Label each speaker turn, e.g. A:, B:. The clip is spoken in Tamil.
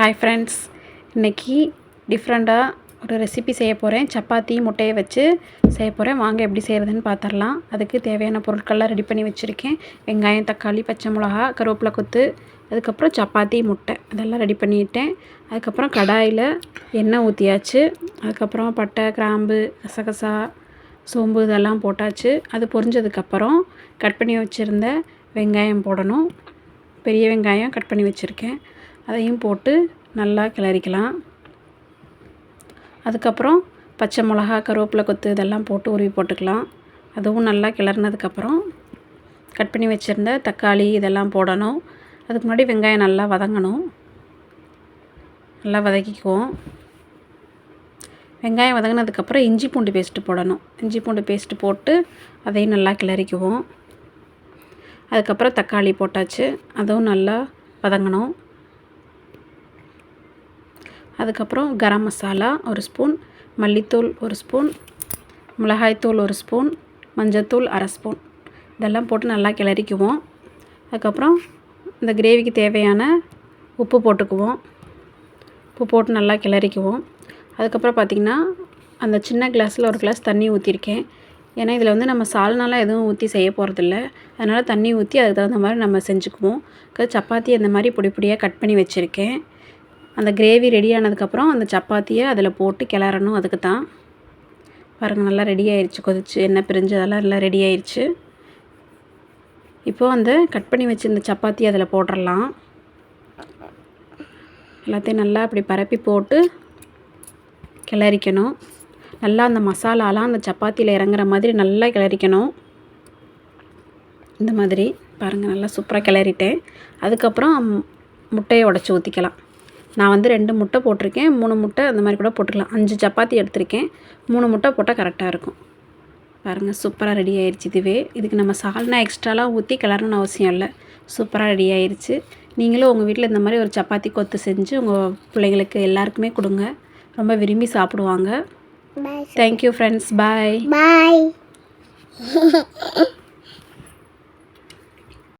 A: ஹாய் ஃப்ரெண்ட்ஸ் இன்றைக்கி டிஃப்ரெண்ட்டாக ஒரு ரெசிபி செய்ய போகிறேன் சப்பாத்தி முட்டையை வச்சு செய்ய போகிறேன் வாங்க எப்படி செய்கிறதுன்னு பார்த்துடலாம் அதுக்கு தேவையான பொருட்கள்லாம் ரெடி பண்ணி வச்சுருக்கேன். வெங்காயம் தக்காளி பச்சை மிளகா கருவேப்பிலை கொத்து அதுக்கப்புறம் சப்பாத்தி முட்டை. அதெல்லாம் ரெடி பண்ணிட்டேன். அதுக்கப்புறம் கடாயில் எண்ணெய் ஊற்றியாச்சு அதுக்கப்புறம் பட்டை கிராம்பு கசகசா சோம்பு இதெல்லாம் போட்டாச்சு. அது பொரிஞ்சதுக்கப்புறம் கட் பண்ணி வச்சுருந்த வெங்காயம் போடணும். பெரிய வெங்காயம் கட் பண்ணி வச்சுருக்கேன். அதையும் போட்டு நல்லா கிளறிக்கலாம். அதுக்கப்புறம் பச்சை மிளகா கருவேப்பிலை கொத்து இதெல்லாம் போட்டு உருவி போட்டுக்கலாம். அதுவும் நல்லா கிளறினதுக்கப்புறம் கட் பண்ணி வச்சுருந்த தக்காளி இதெல்லாம் போடணும். அதுக்கு முன்னாடி வெங்காயம் நல்லா வதங்கணும். நல்லா வதக்கிக்குவோம். வெங்காயம் வதங்கினதுக்கப்புறம் இஞ்சி பூண்டு பேஸ்ட்டு போடணும். இஞ்சி பூண்டு பேஸ்ட்டு போட்டு அதையும் நல்லா கிளறிக்குவோம். அதுக்கப்புறம் தக்காளி போட்டாச்சு. அதுவும் நல்லா வதங்கணும். அதுக்கப்புறம் கரம் மசாலா ஒரு ஸ்பூன் மல்லித்தூள் ஒரு ஸ்பூன் மிளகாய்த்தூள் ஒரு ஸ்பூன் மஞ்சத்தூள் அரை ஸ்பூன். இதெல்லாம் போட்டு நல்லா கிளறிக்குவோம். அதுக்கப்புறம் இந்த கிரேவிக்கு தேவையான உப்பு போட்டுக்குவோம். உப்பு போட்டு நல்லா கிளறிக்குவோம். அதுக்கப்புறம் பார்த்திங்கன்னா அந்த சின்ன கிளாஸில் ஒரு கிளாஸ் தண்ணி ஊற்றிருக்கேன் ஏன்னா இதில் வந்து நம்ம சால்னாலாம் எதுவும் ஊற்றி செய்ய போகிறதில்ல அதனால் தண்ணி ஊற்றி அதுக்கு தகுந்த மாதிரி நம்ம செஞ்சுக்குவோம். சப்பாத்தி அந்த மாதிரி பொடி பொடியாக கட் பண்ணி வச்சுருக்கேன். அந்த கிரேவி ரெடி ஆனதுக்கப்புறம் அந்த சப்பாத்தியை அதில் போட்டு கிளறணும் அதுக்கு தான் பாருங்கள் நல்லா ரெடி ஆயிடுச்சு கொதிச்சு எண்ணெய் பிரிஞ்சு அதெல்லாம் நல்லா ரெடி ஆயிடுச்சு இப்போது அந்த கட் பண்ணி வச்சுருந்த சப்பாத்தி அதில் போட்டுடலாம் எல்லாத்தையும் நல்லா அப்படி பரப்பி போட்டு கிளறிக்கணும். நல்லா அந்த மசாலாலாம் அந்த சப்பாத்தியில் இறங்குற மாதிரி நல்லா கிளறிக்கணும். இந்த மாதிரி பாருங்கள் நல்லா சூப்பராக கிளறிட்டேன். அதுக்கப்புறம் முட்டையை உடச்சி ஊற்றிக்கலாம் நான் வந்து ரெண்டு முட்டை போட்டிருக்கேன் மூணு முட்டை அந்த மாதிரி கூட போட்டுக்கலாம். அஞ்சு சப்பாத்தி எடுத்திருக்கேன் மூணு முட்டை போட்டால் கரெக்டாக இருக்கும். பாருங்கள் சூப்பராக ரெடி ஆயிடுச்சு இதுவே. இதுக்கு நம்ம சால்னா எக்ஸ்ட்ராலாம் ஊற்றி கிளறணும்னு அவசியம் இல்லை. சூப்பராக ரெடி ஆயிடுச்சு நீங்களும் உங்கள் வீட்டில் இந்த மாதிரி ஒரு சப்பாத்தி கொத்து செஞ்சு உங்கள் பிள்ளைங்களுக்கு எல்லாருக்குமே கொடுங்க. ரொம்ப விரும்பி சாப்பிடுவாங்க. தேங்க்யூ ஃப்ரெண்ட்ஸ் பாய்
B: பாய்